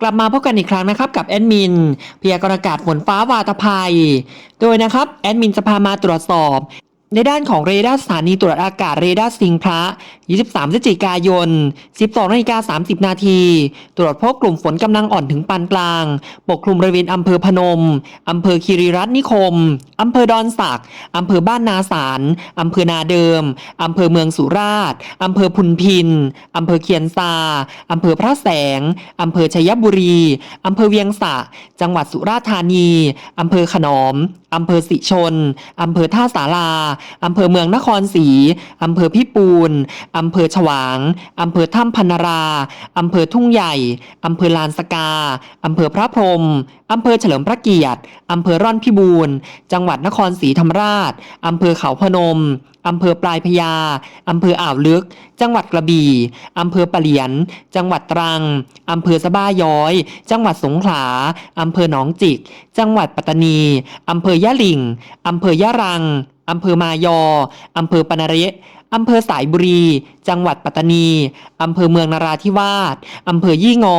กลับมาพบกันอีกครั้งนะครับกับแอดมินพยากรณ์อากาศฝนฟ้าวาตภัย โดยนะครับแอดมินจะพามาตรวจสอบ ในด้านของเรดาร์สถานีตรวจอากาศเรดาร์สิงห์พระ 23พฤศจิกายน 12นาฬิกา30 นาที ตรวจพบกลุ่มฝนกำลังอ่อนถึงปานกลาง ปกคลุมบริเวณอำเภอพนม อำเภอคีรีรัตน์นิคม อำเภอดอนสัก อำเภอบ้านนาสาร อำเภอนาเดิม อำเภอเมืองสุราษฎร์ อำเภอพุนพิน อำเภอเคียนซา อำเภอพระแสง อำเภอชัยบุรี อำเภอเวียงสะ จังหวัดสุราษฎร์ธานี อำเภอขนอม อำเภอสิชน อำเภอท่าสาราอำเภอเมืองนครศรีอำเภอพิปูนอำเภอฉวางอำเภอถ้ำพนราอำเภอทุ่งใหญ่อำเภอลานสกาอำเภอพระพรหมอำเภอเฉลิมพระเกียรติอำเภอร่อนพิบูรณ์จังหวัดนครศรีธรรมราชอำเภอเขาพนมอำเภอปลายพญาอำเภออ่าวลึก จังหวัดกระบี่อำเภอปะเหลียน จังหวัดตรังอำเภอสะบ้าย้อย จังหวัดสงขลาอำเภอหนองจิก จังหวัดปัตตานีอำเภอยะหลิ่งอำเภอยะรังอำเภอมายออำเภอปนาเระอำเภอสายบุรี จังหวัดปัตตานีอำเภอเมืองนราธิวาสอำเภอยี่งอ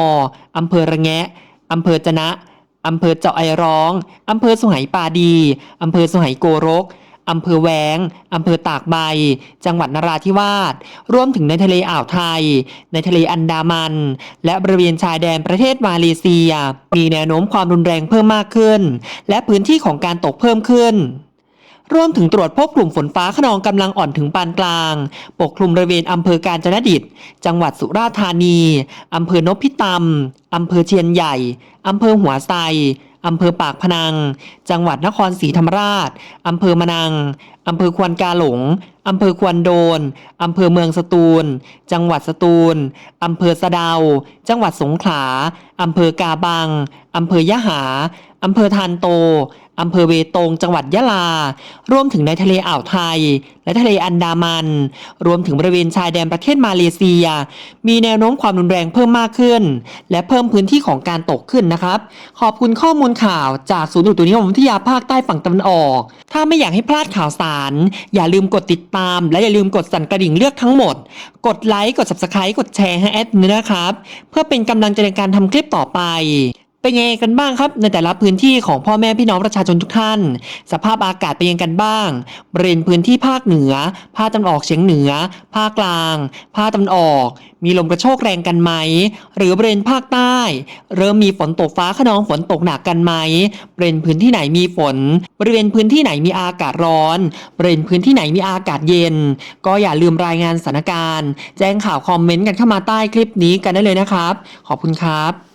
อำเภอระแงะอำเภอจะนะอำเภอเจาะไอร้องอำเภอสุไหงปาดีอำเภอสุไหงโกรก อำเภอแวงอำเภอตากใบ จังหวัดนราธิวาสรวมถึงในทะเลอ่าวไทย ในทะเลอันดามัน และบริเวณชายแดนประเทศมาเลเซีย มีแนวโน้มความรุนแรงเพิ่มมากขึ้น และพื้นที่ของการตกเพิ่มขึ้นรวมถึงตรวจพบกลุ่มฝนฟ้าขนองกำลังอ่อนถึงปานกลาง ปกคลุมบริเวณอำเภอการจนดิต จังหวัดสุราษฎร์ธานี อำเภอนพิตำอำเภอเชียนใหญ่ อำเภอหัวไซ อำเภอปากพนัง จังหวัดนครศรีธรรมราช อำเภอมะนัง อำเภอควนกาหลง อำเภอควนโดน อำเภอเมืองสตูล จังหวัดสตูล อำเภอสะเดา จังหวัดสงขลา อำเภอกาบัง อำเภอยะหา อำเภอทานโต อำเภอเวตงจังหวัดยะลา รวมถึงในทะเลอ่าวไทย และทะเลอันดามัน รวมถึงบริเวณชายแดนประเทศมาเลเซีย มีแนวโน้มความรุนแรงเพิ่มมากขึ้น และเพิ่มพื้นที่ของการตกขึ้นนะครับ ขอบคุณข้อมูลข่าวจากศูนย์อุตุนิยมวิทยาภาคใต้ฝั่งตะวันออก ถ้าไม่อยากให้พลาดข่าวสาร อย่าลืมกดติดตาม และอย่าลืมกดสั่นกระดิ่งเลือกทั้งหมด กดไลค์กด subscribe กดแชร์ให้แอดมินนะครับ เพื่อเป็นกำลังใจในการทำคลิปต่อไป เป็นยังไงกันบ้างครับ ในแต่ละพื้นที่ของพ่อแม่พี่น้องประชาชนทุกท่าน สภาพอากาศเป็นยังไงกันบ้างบริเวณพื้นที่ภาคเหนือ ภาคตะวันออกเฉียงเหนือ ภาคกลาง ภาคตะวันออก มีลมกระโชกแรงกันไหม หรือบริเวณภาคใต้ เริ่มมีฝนตกฟ้าขนองฝนตกหนักกันไหมบริเวณพื้นที่ไหนมีฝน บริเวณพื้นที่ไหนมีอากาศร้อนบริเวณพื้นที่ไหนมีอากาศเย็น ก็อย่าลืมรายงานสถานการณ์ แจ้งข่าวคอมเมนต์กันเข้ามาใต้คลิปนี้กันได้เลยนะครับ ขอบคุณครับ